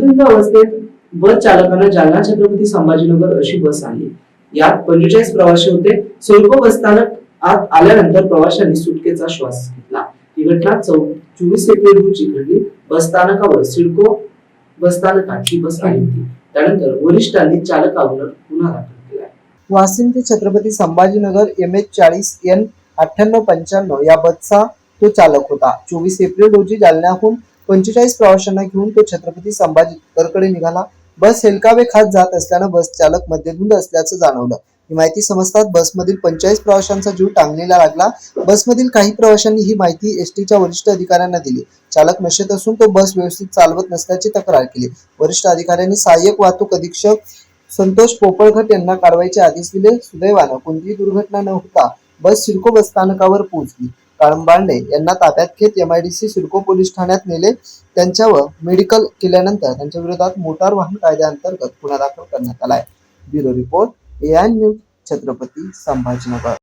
मद्यधुंद अवस्थेत बस चालकांना जालना छत्रपती संभाजीनगर अशी बस आली. यात पंचेचाळीस प्रवासी होते. सोलको बस स्थानक आत आल्यानंतर प्रवाशांनी सुटकेचा श्वास घेतला. ही घटना चोवीस एप्रिल रोजी घडली. बस स्थानकावर सिडको बसस्थानकात ही बस आली होती. त्यानंतर वरिष्ठांनी चालकावर गुन्हा दाखल केला. वासिम ते छत्रपती संभाजीनगर एम एच चाळीस एन अठ्ठ्याण्णव पंच्याण्णव या बसचा तो चालक होता. चोवीस एप्रिल रोजी जालन्याहून पंचेचाळीस प्रवाशांना घेऊन तो छत्रपती संभाजीनगरकडे निघाला. बस हेलकावे खात जात असल्यानं बस चालक मध्यधुंद असल्याचं जाणवलं. ही माहिती समजताच बसमधील पंचेचाळीस प्रवाशांचा जीव टांगणीला लागला. बसमधील काही प्रवाशांनी ही माहिती एसटीच्या वरिष्ठ अधिकाऱ्यांना दिली. चालक नशेत असून तो बस व्यवस्थित चालवत नसल्याची तक्रार केली. वरिष्ठ अधिकाऱ्यांनी सहाय्यक वाहतूक अधीक्षक संतोष पोपळघट यांना कारवाईचे आदेश दिले. सुदैवानं कोणतीही दुर्घटना न होता बस सिडको बस स्थानकावर पोहोचली. काळंबांडे यांना ताब्यात घेत एमआयडीसी सिडको पोलीस ठाण्यात नेले. त्यांच्यावर मेडिकल केल्यानंतर त्यांच्या विरोधात मोटार वाहन कायद्याअंतर्गत गुन्हा दाखल करण्यात आलाय bureau report A news Chhatrapati Sambhajinagar.